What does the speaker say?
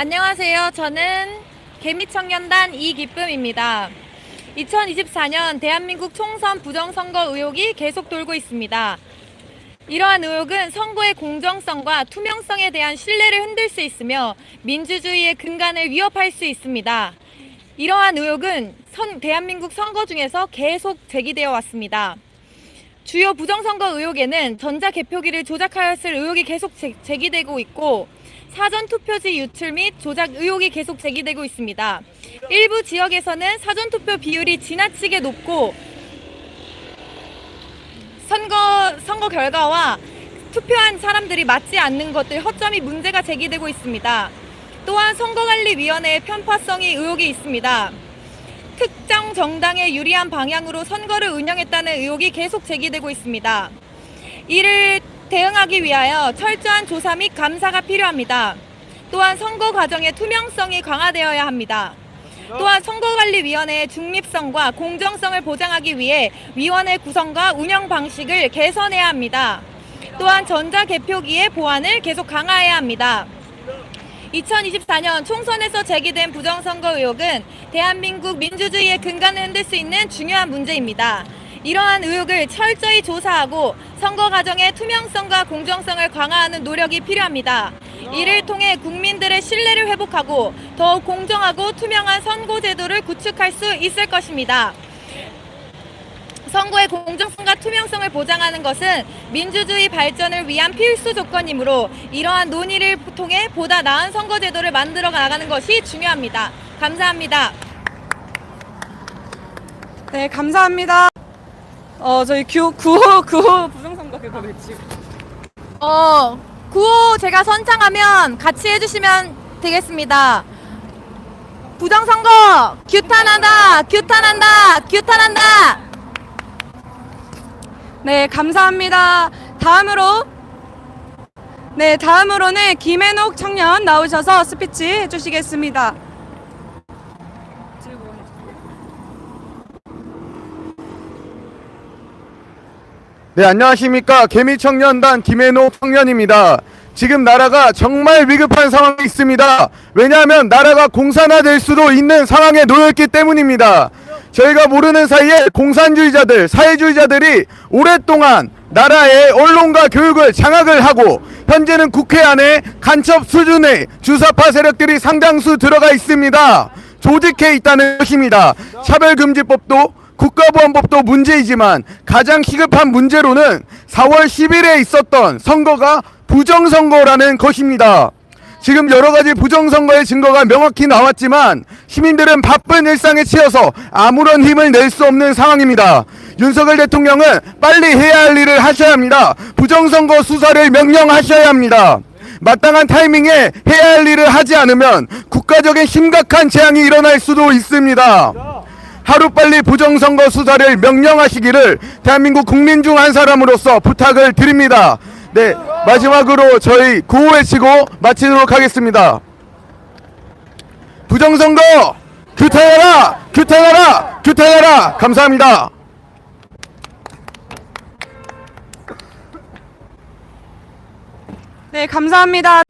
안녕하세요. 저는 개미청년단 이기쁨입니다. 2024년 대한민국 총선 부정선거 의혹이 계속 돌고 있습니다. 이러한 의혹은 선거의 공정성과 투명성에 대한 신뢰를 흔들 수 있으며 민주주의의 근간을 위협할 수 있습니다. 이러한 의혹은 선- 대한민국 선거 중에서 계속 제기되어 왔습니다. 주요 부정선거 의혹에는 전자 개표기를 조작하였을 의혹이 계속 제, 제기되고 있고 사전 투표지 유출 및 조작 의혹이 계속 제기되고 있습니다. 일부 지역에서는 사전 투표 비율이 지나치게 높고 선거 선거 결과와 투표한 사람들이 맞지 않는 것들 허점이 문제가 제기되고 있습니다. 또한 선거관리위원회의 편파성이 의혹이 있습니다. 특정 정당에 유리한 방향으로 선거를 운영했다는 의혹이 계속 제기되고 있습니다. 이를 대응하기 위하여 철저한 조사 및 감사가 필요합니다. 또한 선거 과정의 투명성이 강화되어야 합니다. 또한 선거관리위원회의 중립성과 공정성을 보장하기 위해 위원회 구성과 운영 방식을 개선해야 합니다. 또한 전자개표기의 보안을 계속 강화해야 합니다. 2024년 총선에서 제기된 부정선거 의혹은 대한민국 민주주의의 근간을 흔들 수 있는 중요한 문제입니다. 이러한 의혹을 철저히 조사하고 선거 과정의 투명성과 공정성을 강화하는 노력이 필요합니다. 이를 통해 국민들의 신뢰를 회복하고 더욱 공정하고 투명한 선거 제도를 구축할 수 있을 것입니다. 선거의 공정성과 투명성을 보장하는 것은 민주주의 발전을 위한 필수 조건이므로 이러한 논의를 통해 보다 나은 선거제도를 만들어 나가는 것이 중요합니다. 감사합니다. 네, 감사합니다. 어, 저희 구, 9호, 9호 부정선거 그거 외치고. 어, 구호 제가 선창하면 같이 해주시면 되겠습니다. 부정선거 규탄한다, 규탄한다, 규탄한다. 네, 감사합니다. 다음으로, 네, 다음으로는 김해녹 청년 나오셔서 스피치 해주시겠습니다. 네, 안녕하십니까. 개미청년단 김해노 청년입니다. 지금 나라가 정말 위급한 상황에 있습니다. 왜냐하면 나라가 공산화될 수도 있는 상황에 놓였기 때문입니다. 저희가 모르는 사이에 공산주의자들, 사회주의자들이 오랫동안 나라의 언론과 교육을 장악을 하고 현재는 국회 안에 간첩 수준의 주사파 세력들이 상당수 들어가 있습니다. 조직해 있다는 것입니다. 차별금지법도 국가보안법도 문제이지만 가장 시급한 문제로는 4월 10일에 있었던 선거가 부정선거라는 것입니다. 지금 여러 가지 부정선거의 증거가 명확히 나왔지만 시민들은 바쁜 일상에 치여서 아무런 힘을 낼 수 없는 상황입니다. 윤석열 대통령은 빨리 해야 할 일을 하셔야 합니다. 부정선거 수사를 명령하셔야 합니다. 마땅한 타이밍에 해야 할 일을 하지 않으면 국가적인 심각한 재앙이 일어날 수도 있습니다. 하루빨리 부정선거 수사를 명령하시기를 대한민국 국민 중 한 사람으로서 부탁을 드립니다. 네, 마지막으로 저희 구호 외치고 마치도록 하겠습니다. 부정선거 규탄해라! 규탄해라! 규탄해라! 감사합니다. 네, 감사합니다.